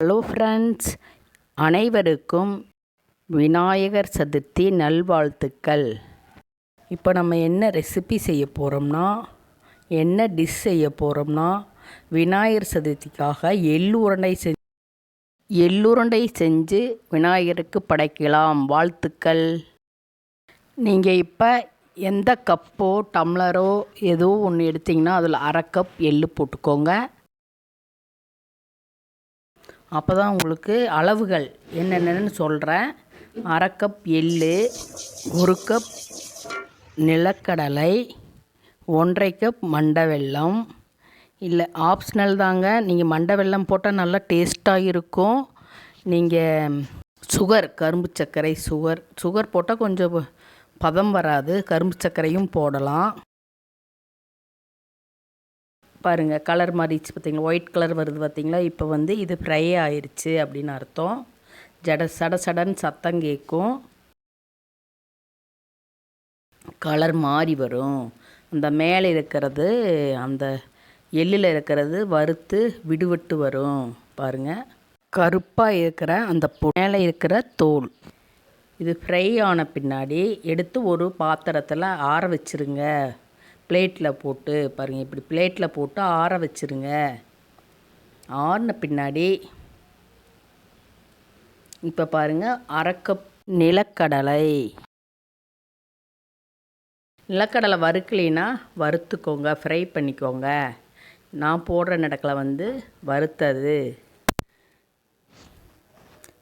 Hello friends அனைவருக்கும் விநாயகர் சதுர்த்தி நல்வாழ்த்துக்கள். இப்போ நம்ம என்ன ரெசிபி செய்ய போகிறோம்னா என்ன டிஷ் செய்ய போகிறோம்னா விநாயகர் சதுர்த்திக்காக எள் உருண்டை செஞ்சு எள்ளுருண்டை செஞ்சு விநாயகருக்கு படைக்கலாம். வாழ்த்துக்கள். நீங்கள் இப்போ எந்த கப்போ டம்ளரோ ஏதோ ஒன்று எடுத்திங்கன்னா அதில் அரை கப் எள்ளு போட்டுக்கோங்க. அப்போ தான் உங்களுக்கு அளவுகள் என்னென்னு சொல்கிறேன் அரை கப் எள்ளு ஒரு கப் நிலக்கடலை ஒன்றரை கப் மண்டை வெல்லம். இல்லை ஆப்ஷனல் தாங்க. நீங்கள் மண்டை வெல்லம் போட்டால் நல்லா டேஸ்ட்டாக இருக்கும். நீங்கள் சுகர் கரும்பு சர்க்கரை சுகர். சுகர் போட்டால் கொஞ்சம் பதம் வராது. கரும்பு சர்க்கரையும் போடலாம். பாருங்கள் கலர் மாறிடுச்சு பார்த்தீங்களா ஒயிட் கலர் வருது பார்த்தீங்களா இப்போ வந்து இது ஃப்ரை ஆயிடுச்சு அப்படின்னு அர்த்தம். ஜட சட சடன்னு சத்தம் கேட்கும் கலர் மாறி வரும். அந்த மேலே இருக்கிறது அந்த எள்ளில் இருக்கிறது வறுத்து விடுவிட்டு வரும். பாருங்கள் கருப்பாக இருக்கிற அந்த மேலே இருக்கிற தோல். இது ஃப்ரை ஆன பின்னாடி எடுத்து ஒரு பாத்திரத்தில் ஆற வச்சுருங்க. பிளேட்டில் போட்டு பாருங்கள் இப்படி பிளேட்டில் போட்டு ஆற வச்சுருங்க. ஆறின பின்னாடி இப்போ பாருங்கள் அரைக்கப் நிலக்கடலை. நிலக்கடலை வறுக்கலைன்னா வறுத்துக்கோங்க ஃப்ரை பண்ணிக்கோங்க. நான் போடுற நடக்கலை வந்து வறுத்தது.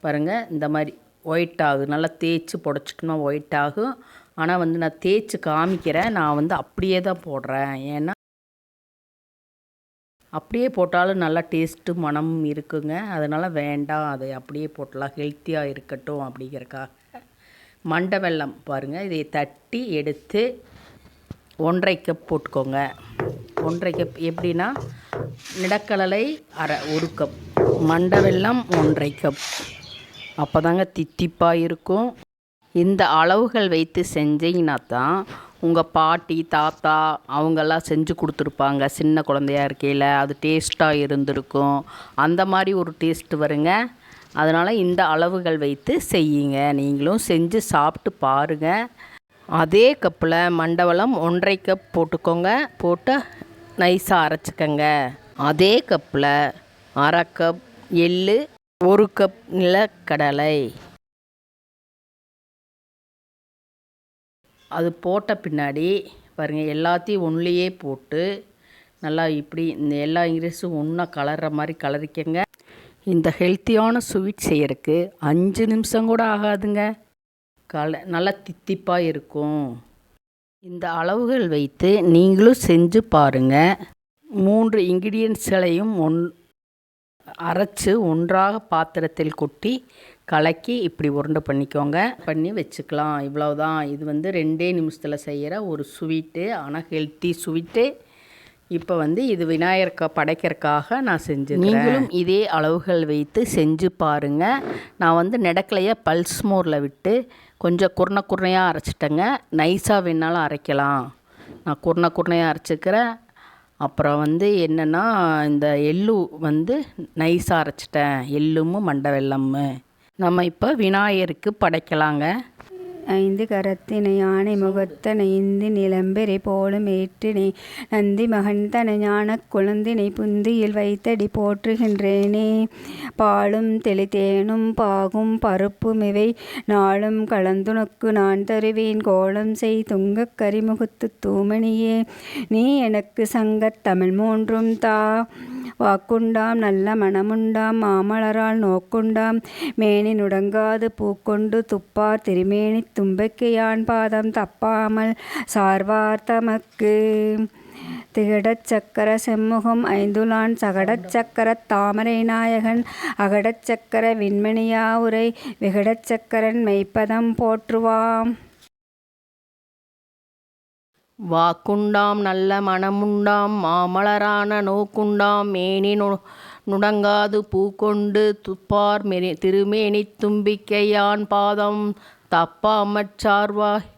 பாருங்கள் இந்த மாதிரி ஒயிட் ஆகும் நல்லா தேய்ச்சி புடச்சிட்டோம்னா ஒயிட் ஆகும். ஆனால் வந்து நான் தேய்ச்சி காமிக்கிறேன். நான் வந்து அப்படியே தான் போடுறேன். ஏன்னா அப்படியே போட்டாலும் நல்லா டேஸ்ட்டு மனம் இருக்குங்க. அதனால் வேண்டாம். அதை அப்படியே போட்டலாம். ஹெல்த்தியாக இருக்கட்டும் அப்படிங்கிறக்காக. மண்டை வெல்லம் பாருங்கள் இதை தட்டி எடுத்து ஒன்றரை கப் போட்டுக்கோங்க. ஒன்றரை கப் எப்படின்னா நிலக்கடலை அரை ஒரு கப் மண்டை வெல்லம் ஒன்றரை கப் அப்போ தாங்க தித்திப்பாக இருக்கும். இந்த அளவுகள் வைத்து செஞ்சீங்கன்னா தான் உங்கள் பாட்டி தாத்தா அவங்கெல்லாம் செஞ்சு கொடுத்துருப்பாங்க. சின்ன குழந்தையா இருக்கையில் அது டேஸ்ட்டாக இருந்திருக்கும். அந்த மாதிரி ஒரு டேஸ்ட்டு வருங்க. அதனால் இந்த அளவுகள் வைத்து செய்யுங்க. நீங்களும் செஞ்சு சாப்பிட்டு பாருங்கள் அதே கப்பில் மண்டவளம் ஒன்றரை கப் போட்டுக்கோங்க. போட்டு நைஸாக அரைச்சிக்கங்க. அதே கப்பில் அரை கப் எள் ஒரு கப் நிலக்கடலை. அது போட்ட பின்னாடி பாருங்கள் எல்லாத்தையும் ஒன்றுலேயே போட்டு நல்லா இப்படி இந்த எல்லா இங்கிலீஷும் ஒன்றா கலர்ற மாதிரி கலரிக்கங்க. இந்த ஹெல்த்தியான ஸ்வீட் செய்யறதுக்கு அஞ்சு நிமிஷம் கூட ஆகாதுங்க. கல நல்லா தித்திப்பாக இருக்கும். இந்த அளவுகள் வைத்து நீங்களும் செஞ்சு பாருங்கள் மூன்று இன்க்ரீடியன்ஸ்களையும் ஒன் அரைச்சு ஒன்றாக பாத்திரத்தில் கொட்டி கலக்கி இப்படி உருண்டை பண்ணிக்கோங்க. பண்ணி வச்சுக்கலாம். இவ்வளோதான் இது வந்து ரெண்டே நிமிஷத்தில் செய்கிற ஒரு ஸ்வீட்டு. ஆனால் ஹெல்த்தி ஸ்வீட்டு. இப்போ வந்து இது விநாயகருக்கு படைக்கிறதுக்காக நான் செஞ்சு நீங்களும் இதே அளவுகள் வைத்து செஞ்சு பாருங்கள் நான் வந்து நெடக்கலையை பல்ஸ் மோரில் விட்டு கொஞ்சம் குருணை குருணையாக அரைச்சிட்டேங்க. நைஸாக வேணாலும் அரைக்கலாம். நான் குருணை குருணையாக அரைச்சிக்கிறேன் அப்புறம் வந்து என்னென்னா இந்த எள்ளு வந்து நைஸாக அரைச்சிட்டேன். எள்ளும் மண்டை வெள்ளமும் நம்ம இப்போ விநாயகருக்கு படைக்கலாங்க. ஐந்து கரத்தினை யானை முகத்தனை இந்தி நிலம்பெறை போலும் ஏற்றினை நந்தி மகன்தனை ஞான குழந்தினை புந்தியில் வைத்தடி போற்றுகின்றேனே. பாலும் தெளித்தேனும் பாகும் பருப்பும் இவை நாளும் கலந்துனக்கு நான் தருவேன். கோலம் செய் துங்கக் கரிமுகத்து தூமணியே நீ எனக்கு சங்கத் தமிழ் மூன்றும் தா. வாக்குண்டாம் நல்ல மனமுண்டாம் மாமலரால் நோக்குண்டாம். மேனி நுடங்காது பூக்கொண்டு துப்பார் திருமேனி தும்பிக்கையான் பாதம் தப்பாமல் சார்வார்த்தமக்கு. திகடச்சக்கர திகடச் சக்கர செம்முகம் ஐந்துலான் சகடச் சக்கர தாமரை நாயகன் அகடச் சக்கர விண்மணியா உரை விகடச் சக்கரன் மெய்ப்பதம் போற்றுவாம். வாக்குண்டாம் நல்ல மனமுண்டாம் மாமலரான நோக்குண்டாம் மேனி நு நுடங்காது பூக்கொண்டு துப்பார் மெரி திருமேனி தும்பிக்கையான் பாதம் தப்பாமற் சார்வாய்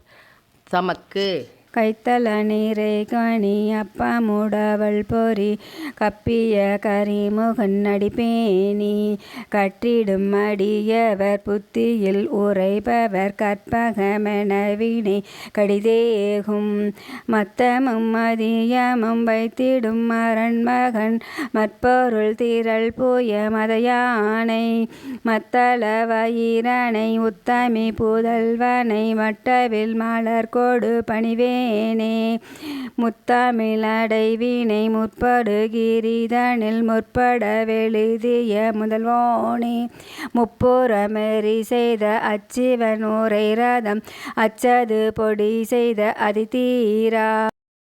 தமக்கு கைத்தல நீரை கணி அப்பமுடவள் பொறி கப்பிய கரிமுகன் அடிப்பேணி கற்றிடும் அடியவர் புத்தியில் உரைபவர் கற்பகமெனவினை கடிதேகும். மத்தமும் மதியமும் வைத்திடும் அரண்மகன் மற்பொருள் திரள் பூய மதயானை. மத்தள வயிரனை உத்தமி புதல்வனை வட்டவில் மலர் கொடு பணிவே முத்தமிழ் முத்தமிழடைவினை முற்படுகிரிதனில் முற்பட வெளிதிய முதல்வோனே. முப்புறமெறி செய்த அச்சிவன் உரை ரதம் அச்சது பொடி செய்த அதிதீரா.